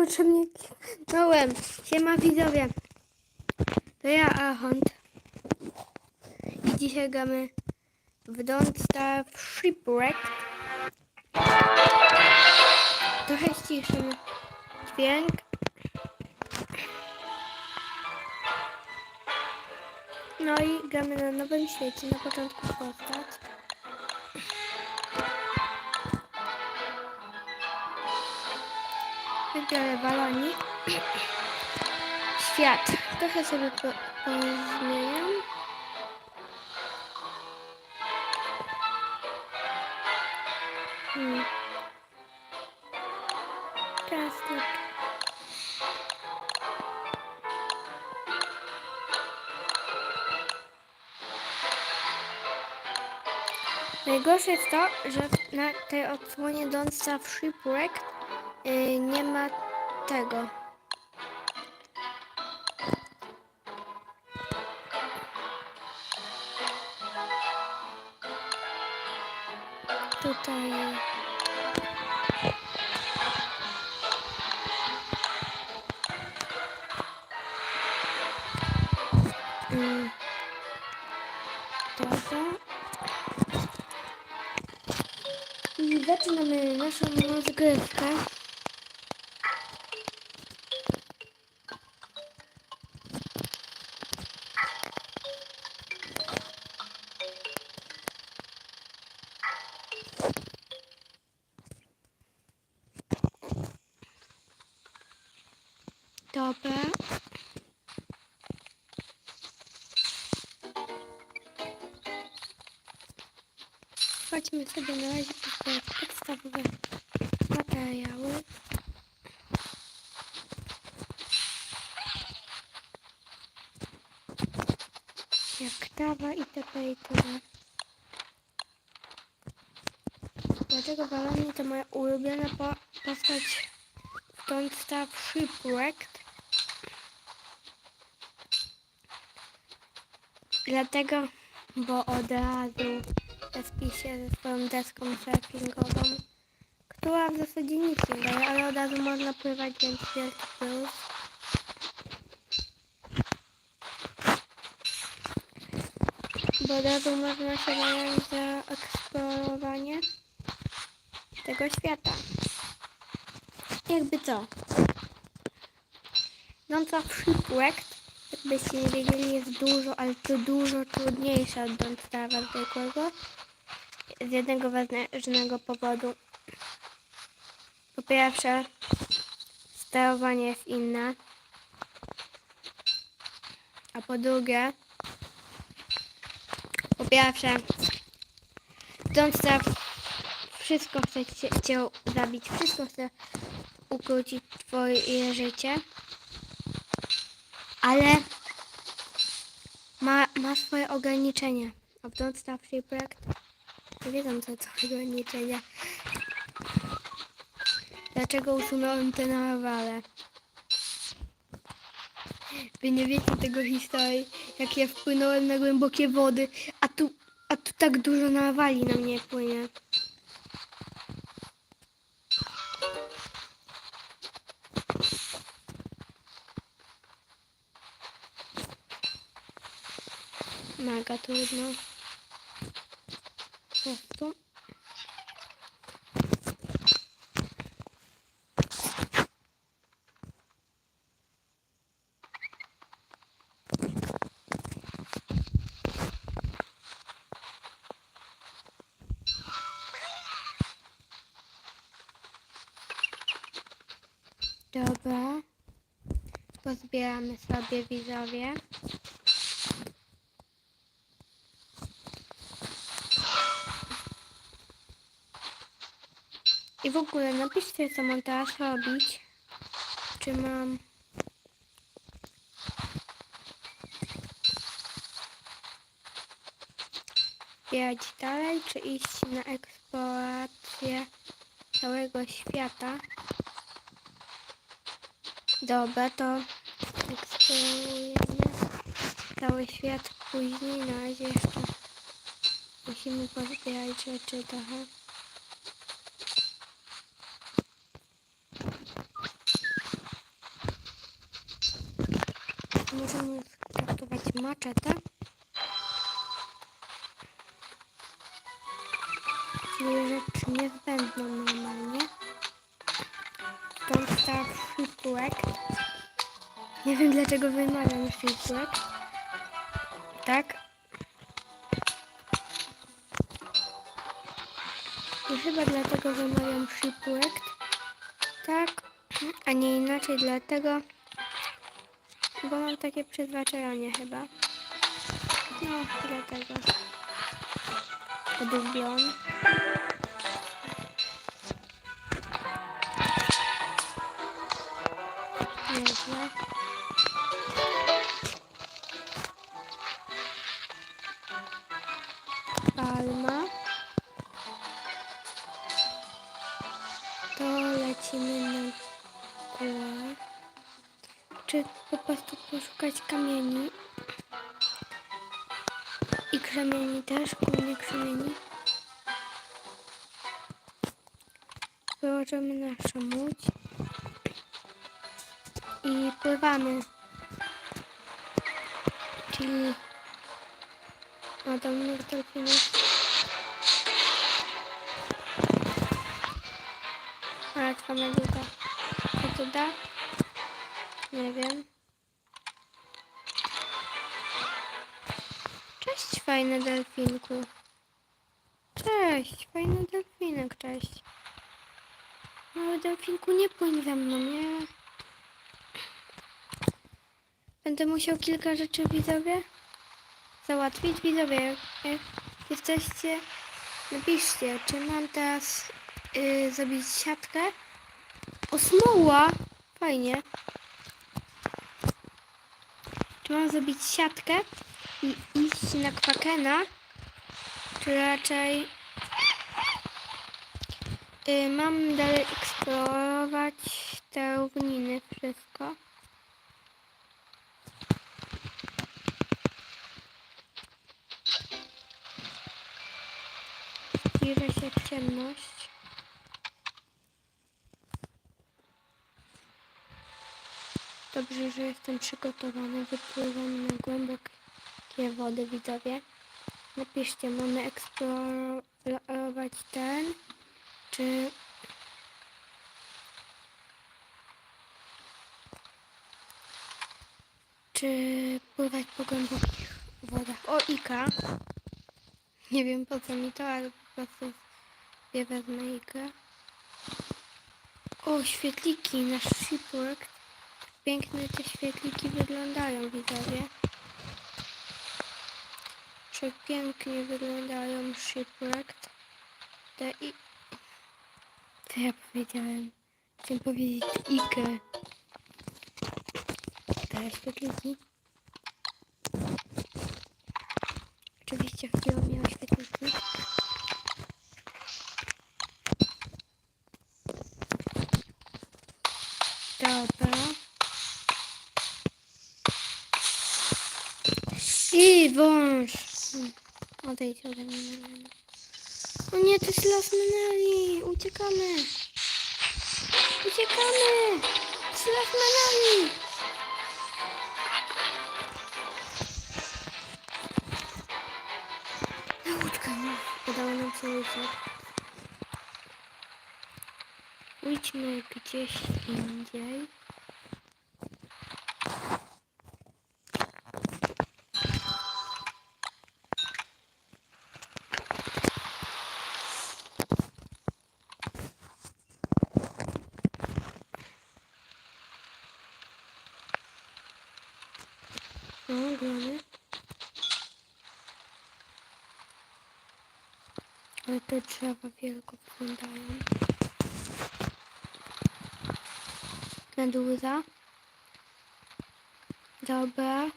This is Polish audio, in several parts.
niepotrzebnie kliknąłem. Siema widzowie. To ja, Ahond. I dzisiaj gramy w Don't Starve Shipwreck. Trochę ściszymy dźwięk. No i gramy na nowym świecie. Na początku postać. Balonik. Świat. Trochę sobie po, pozmieniam. Hmm. Teraz tak. Najgorsze jest to, że na tej odsłonie Don't Starve Shipwreck yy, nie ma tego. Tutaj. Dobra. Chodźmy sobie na razie pozbierać podstawowe materiały. Jak trawa i tp i tyle. Dlaczego balony to moja ulubiona po postać w Don't Starve Shipwrecked? Dlatego, bo od razu respi się ze swoją deską surfingową, która w zasadzie nic nie daje, ale od razu można pływać, więc wielki plus. Bo od razu można się zająć za eksplorowanie tego świata. Jakby co? No co Shipwrecked Jakbyście nie wiedzieli, jest dużo, ale to dużo trudniejsze od Don't zwykłego. Z jednego ważnego powodu. Po pierwsze, sterowanie jest inne. A po drugie, po pierwsze, Don't wszystko chce cię, cię zabić, wszystko chce ukrócić twoje życie ale ma, ma swoje ograniczenia. A w Don't Stop Shipwreck nie wiedzą co to ograniczenia. Dlaczego usunąłem te narwale? Wy nie wiecie tego historii, jak ja wpłynąłem na głębokie wody, a tu, a tu tak dużo narwali na mnie płynie. Mega trudno. Prostu. Dobra. Pozbieramy sobie widzowie. I w ogóle napiszcie co mam teraz robić. Czy mam... Bierać dalej, czy iść na eksplorację całego świata. Dobra, to eksplorujemy cały świat później. Na razie jeszcze musimy pozbierać rzeczy trochę. Maczetę. Czyli rzecz niezbędną normalnie. Stąd ta shipwreck. Nie wiem dlaczego wymawiam shipwreck. Tak. I chyba dlatego wymawiam shipwreck. Tak. A nie inaczej dlatego, bo mam takie przyzwyczajenie chyba. No, dlatego. Odubion. Po prostu poszukać kamieni? I krzemieni też, głównie krzemieni. Wyłożymy naszą łódź. I pływamy. Czyli na dolnych delfinów. Ale trwa meduza. Co to da? Nie wiem. Cześć, fajny delfinku. Cześć, fajny delfinek, cześć. Mały delfinku, nie płyń za mną, nie. Będę musiał kilka rzeczy widzowie załatwić. Widzowie, jak, jesteście, napiszcie, czy mam teraz y, zrobić siatkę. O, smoła! Fajnie. Mam zrobić siatkę i iść na kwakena? Czy raczej y, mam dalej eksplorować te równiny, wszystko? Zbliża się ciemność. Dobrze, że jestem przygotowany. Wypływam na głębokie wody, widzowie. Napiszcie, mamy eksplorować ten, czy... Czy pływać po głębokich wodach? O, Ika. Nie wiem po co mi to, ale po prostu wezmę Ikę. O, świetliki, nasz shipwreck. Piękne te świetliki wyglądają, widzowie. Przepięknie wyglądają shipwrecked. Te i... Co ja powiedziałem? Chciałem powiedzieć Ikę. Te świetliki. Oczywiście chodziło mi o świetliki. Dobra. I wąż. Odejdź ode mnie. O nie, to jest las Meneli. Uciekamy. Uciekamy. To jest las Meneli. Na łódkę. no. Udało nam się uciec. Pójdźmy gdzieś indziej. O, glony. Ale te drzewa wielko wyglądają. Meduza. Dobra.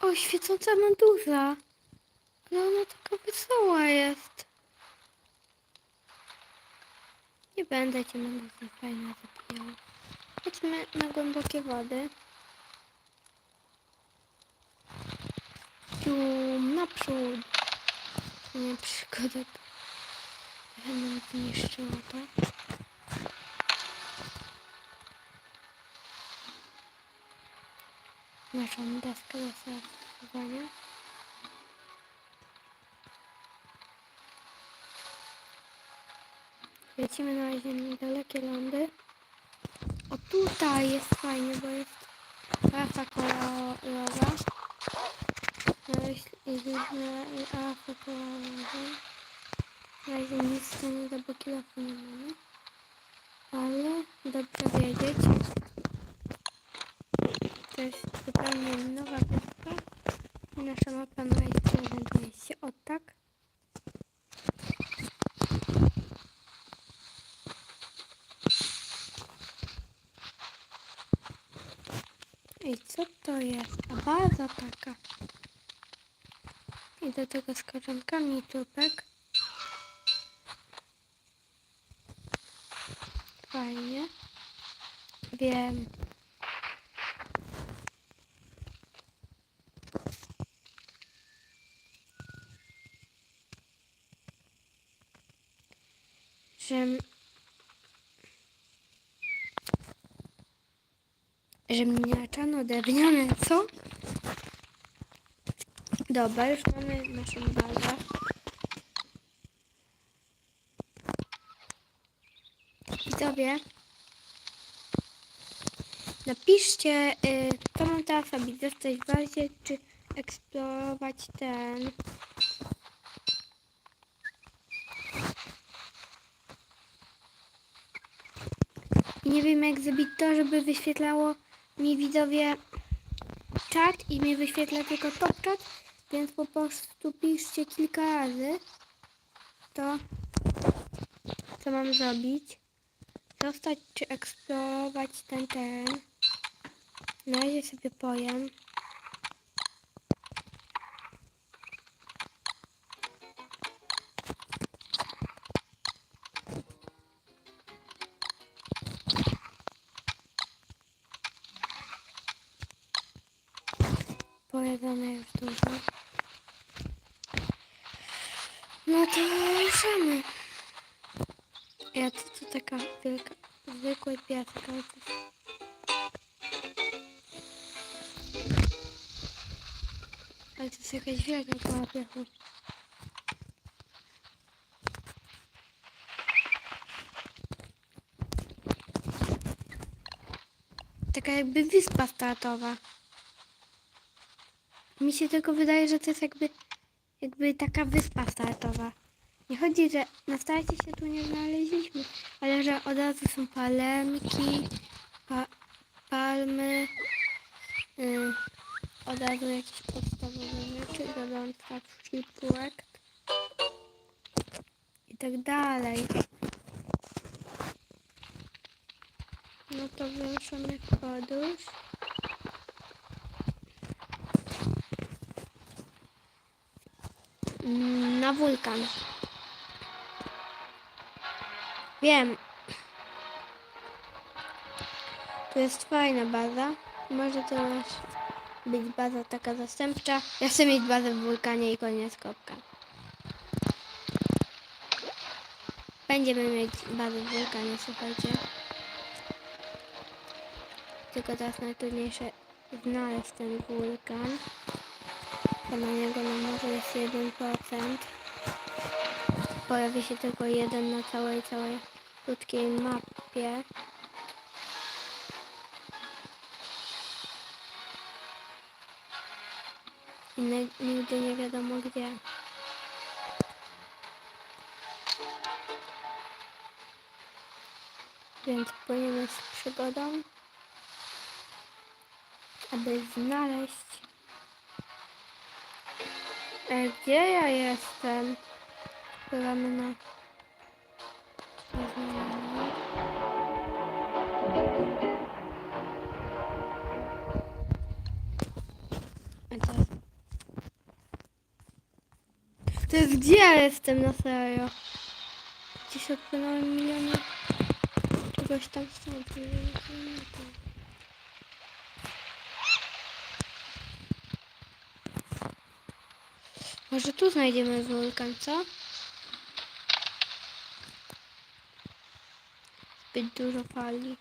O, świecąca meduza. Ale ona taka wesoła jest. Nie będę cię meduza fajna zabijała. Chodźmy na głębokie wody. Cium, naprzód. Nie przygoda. Trochę nam zniszczyło to. Naszą deskę do surfowania. Lecimy na razie niedalekie lądy. O tutaj jest fajnie, bo jest rasa kolorowa. Znaleźliśmy rasę kolorową. Na razie nic z tym do kilofu nie mamy. Ale dobrze wiedzieć. To jest zupełnie nowa wyspa. I nasza mapa ma jeszcze jeden mieście. O tak. I co to jest? A baza taka. I do tego z korzonkami tubek. Fajnie. Wiem. Że Ziemniaczano drewniane, co? Dobra, już mamy naszą bazę. Widzowie, napiszcie, y, co mam teraz robić, zostać bazie, czy eksplorować ten... Nie wiem jak zrobić to, żeby wyświetlało mi widzowie czat i mi wyświetla tylko top czat, więc po prostu piszcie kilka razy to, co mam zrobić. Zostać czy eksplorować ten teren. Na razie sobie powiem. Powiedzone już dużo. No to ruszamy. Ja to, to taka wielka, to jest... Ale to jest jakaś wielka koła piachu. Taka jakby wyspa startowa. Mi się tylko wydaje, że to jest jakby, jakby taka wyspa startowa. Nie chodzi, że na starcie się tu nie znaleźliśmy, ale że od razu są palemki, pa, palmy, y, od razu jakieś podstawowe rzeczy, zarządca, projekt i tak dalej. No to wyruszamy w podróż. Mm, Na wulkan. Wiem. Tu jest fajna baza. Może to też być baza taka zastępcza. Ja chcę mieć bazę w wulkanie i koniec kropka. Będziemy mieć bazę w wulkanie, słuchajcie. Tylko teraz najtrudniejsze znaleźć ten wulkan. Bo na niego na morzu jest 1%. Pojawi się tylko jeden na całej, całej krótkiej mapie. I ni- nigdy nie wiadomo gdzie. Więc płyniemy z przygodą, aby znaleźć E, gdzie ja jestem? Pływamy na... A teraz... To jest gdzie ja jestem na serio? Gdzieś odpłynąłem miliony... Czegoś tam stąd. Może tu znajdziemy wulkan, co? Zbyt dużo fali.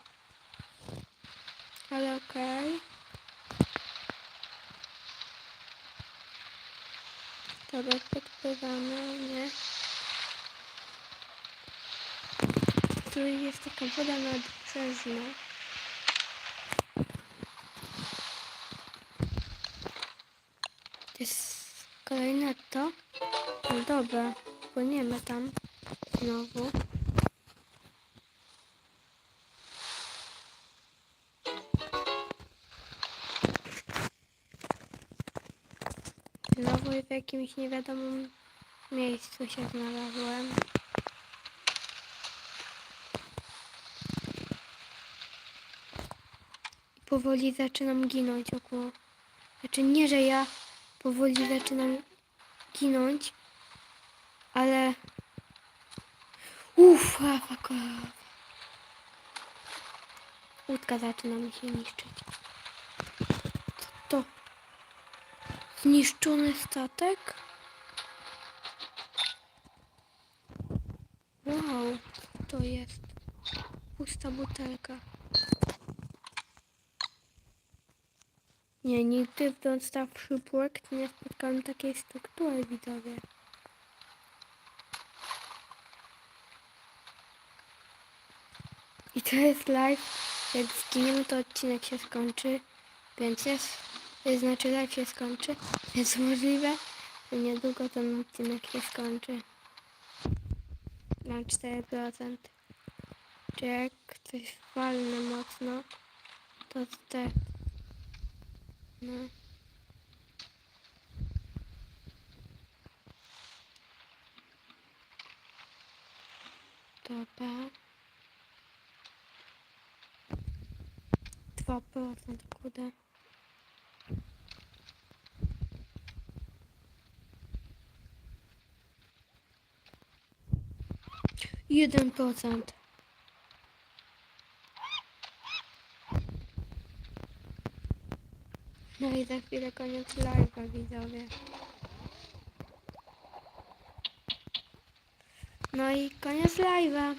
Ale okej. Dobra, podpływamy, nie? Tu jest taka woda nadbrzeżna. To jest kolejne to? No dobra, płyniemy tam znowu. Jakimś niewiadomym miejscu się znalazłem. Powoli zaczynam ginąć około. Znaczy nie, że ja powoli zaczynam ginąć, ale... Uff. Łódka zaczyna mi się niszczyć. Co to? Zniszczony statek? Wow, to jest? Pusta butelka. Nie, nigdy Don't Stop Shipwreck nie spotkałem takiej struktury widzowie. I to jest live. Jak zginiemy, to odcinek się skończy. Więc jest, to znaczy live się skończy. Więc możliwe, że niedługo ten odcinek się skończy. Mam 4%. Czy jak coś walne mocno, to te. No. Dobra. 2% kurde. Jeden procent. No i za chwilę koniec live'a widzowie. No i koniec live'a.